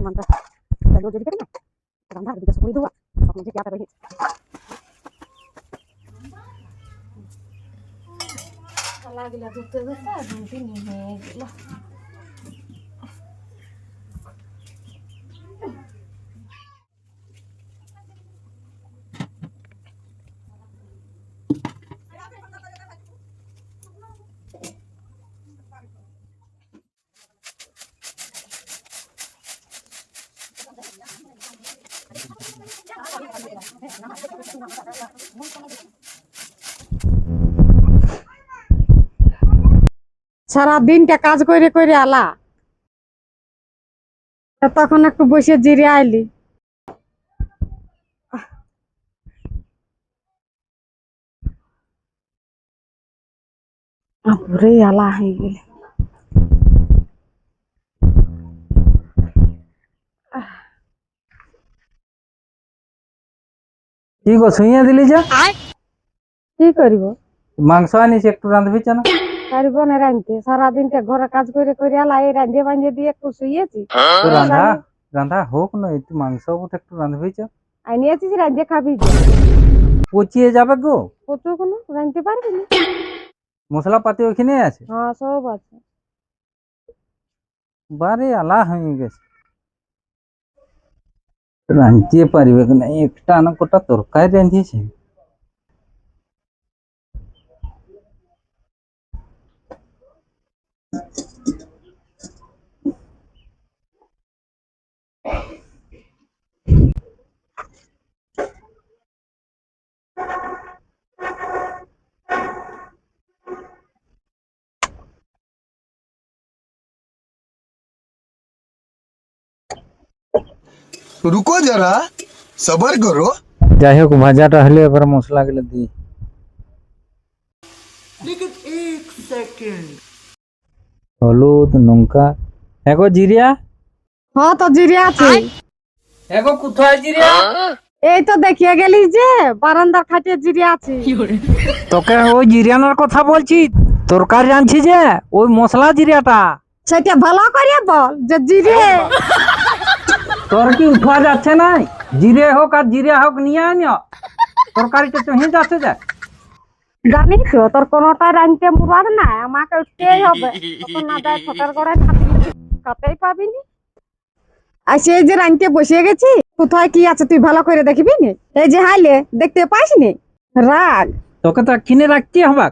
mantap dan lo jadi kan kurang dah tiga sepuluh dua sok musik ya tapi lagi lah tuh tuh tuh tuh tuh tuh সারা দিনটা কাজ করে করে আলা। তখন একটু বসে জিরে আইলি। আলা হয়ে গেলে। কি গো শুইয়া দিলি যে। কি করিব? মাংস আনিস একটু রাঁধবি না পারিব না রাঁধতে। সারা দিনটা ঘরে কাজ করে করে আলা এই রাঁধে বাঁধে দিয়ে একটু শুয়েছি রাঁধা রাঁধা হোক নয় তুই মাংস একটু রাঁধবি চা আনিয়েছিস রাঁধে খাবি। পচিয়ে যাবে গো। কত কোনো রাঁধতে পারবি না? মশলা পাতি ওখানে আছে। হ্যাঁ সব আছে। বারে আলা হয়ে গেছে। রাঁধতে পারবে না একটা আনা কোটা তরকারি রাঁধিয়েছে রুকো যারা সবার করো যাই হোক ভাজাটা হলে এবার মশলাগুলো দিই হলুদ লঙ্কা এগো জিরিয়া হ্যাঁ তো জিরিয়া আছে এগো কোথায় জিরিয়া এই তো দেখিয়ে গেলি যে বারান্দার খাটে জিরিয়া আছে তোকে ওই জিরিয়ানোর কথা বলছি তরকারি আনছি যে ওই মশলা জিরিয়াটা সেটা ভালো করে বল যে জিরিয়া তোর কি উঠা যাচ্ছে না জিরে হোক আর জিরে হোক নিয়ে আনিও তরকারিটা চুহি যাচ্ছে যে জানিস তো তোর কোনোটাই রাঁধতে মুরাদ না আমাকে উঠতেই হবে। তখন না যায় ছোটার খাতে খাতেই পাবিনি আর সেই যে রাঁধতে বসে গেছি কোথায় কি আছে তুই ভালো করে দেখবি নি? এই যে হাইলে দেখতে পাইস নি? রাগ। তোকে তো কিনে রাখতে হবে।